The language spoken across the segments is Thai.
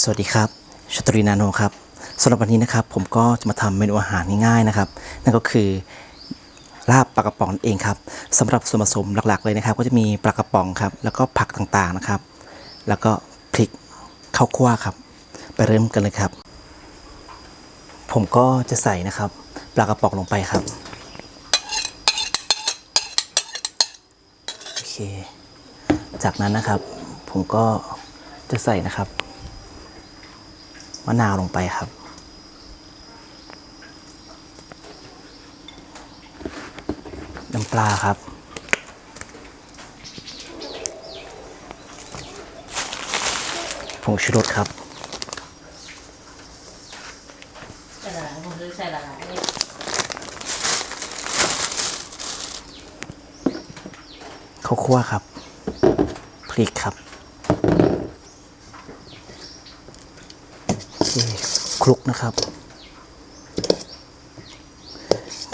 สวัสดีครับชตรีนาโนครับสำหรับวันนี้นะครับ ผมก็จะมาทำเมนูอาหารง่ายๆนะครับ นั่นก็คือลาบปลากระป๋องเองครับสำหรับส่วนผสมหลักๆเลยนะครับ ก็จะมีปลากระป๋องครับ แล้วก็ผักต่างๆนะครับ แล้วก็พริกข้าวคั่วครับ ไปเริ่มกันเลยครับ ผมก็จะใส่นะครับ ปลากระป๋องลงไปครับโอเค จากนั้นนะครับ ผมก็จะใส่นะครับ มะนาวลงไปครับ น้ำปลาครับ ผงชูรสครับใช่ละลายผมซื้อใช่ละลายนี่ข้าวคั่วครับ พริกครับโอ เคคลุกนะครับ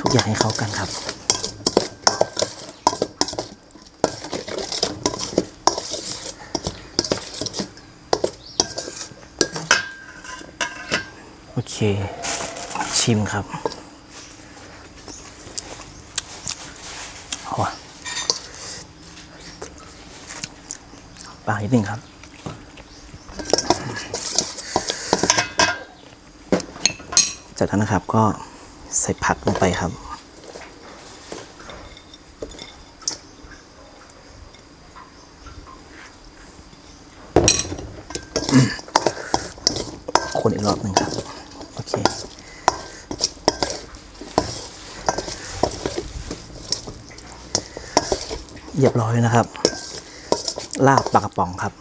ทุกอย่างให้เข้ากันครับโอเค ชิมครับเอาวะปลานิดนึงครับ จากนั้นนะครับก็ใส่ผักลงไปครับ คนอีกรอบหนึ่งครับ โอเค เรียบร้อยนะครับ ลาบปลากระป๋องครับ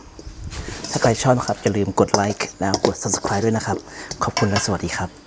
ถ้าใครชอบนะครับอย่าลืมกดไลค์แล้วกด subscribe ด้วยนะครับ ขอบคุณและสวัสดีครับ